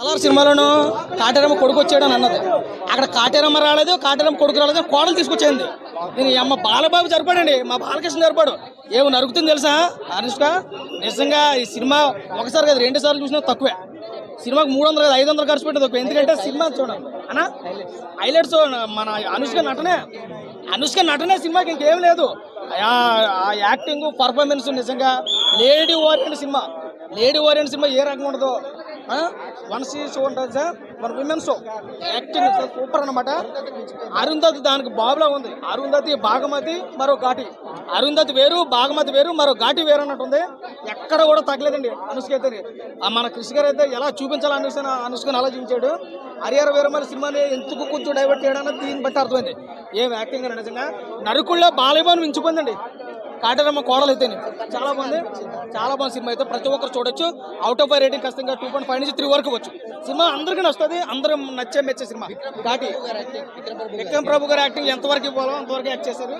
Colour సినిమాలోను Kateramma కొడుకు వచ్చాడని అన్నది. అక్కడ కాటేరమ్మ రాలేదు కాటేరమ్మ కొడుకు రాలేదు కోడలు తీసుకొచ్చేయండి నేను అమ్మ బాలబాబు సరిపడండి మా బాలకృష్ణ సరిపడు ఏమో నరుకుతుంది తెలుసా? అనుష్క నిజంగా ఈ సినిమా ఒకసారి కదా రెండు సార్లు చూసినా తక్కువే. సినిమాకి మూడు వందలు ఐదు వందలు ఖర్చు పెట్టదు ఎందుకంటే సినిమా చూడండి. అనా హైలైట్స్ మన అనుష్క నటనే అనుష్క నటనే సినిమాకి ఇంకేం లేదు. ఆ- ఆ యాక్టింగ్ పర్ఫార్మెన్స్ నిజంగా లేడీ ఓరియంట్ సినిమా. లేడీ ఓరియంట్ సినిమా ఏ రకంగా ఉండదో వన్ సీ షో ఉంటుంది సార్. మన విమెన్ షో యాక్టింగ్ సూపర్ అనమాట అరుంధతి దానికి బాబులా ఉంది. అరుంధతి భాగమతి మరో ఘాటి. అరుంధతి వేరు భాగమతి వేరు మరో ఘాటి వేరు అన్నట్టు ఉంది ఎక్కడ కూడా తగ్గలేదండి అనుష్క అయితే. ఆ మన కృషి గారు అయితే ఎలా చూపించాలని అనుష్కని అలా చూపించాడు హరిహర వీరమల్లి సినిమాని ఎందుకు కొంచెం డైవర్ట్ చేయడానికి దీన్ని బట్టి అర్థమైంది. ఏం యాక్టింగ్ అని నిజంగా నరుకుళ్ళో బాలయ్యబాను మించిపోయిందండి. కాటరమ్మ కోడలు అయితే చాలా బాగుంది. చాలా బాగుంది సినిమా అయితే. ప్రతి ఒక్కరు చూడొచ్చు. అవుట్ ఆఫ్ రేటింగ్ ఖచ్చితంగా టూ పాయింట్ ఫైవ్ నుంచి త్రీ వరకు వచ్చు. సినిమా అందరికీ నచ్చుతుంది. అందరూ నచ్చే మెచ్చే సినిమా. ఘాటి. విక్రమ్ ప్రభు గారు యాక్టింగ్ ఎంతవరకు ఇవ్వాలో అంతవరకు యాక్ట్ చేశారు.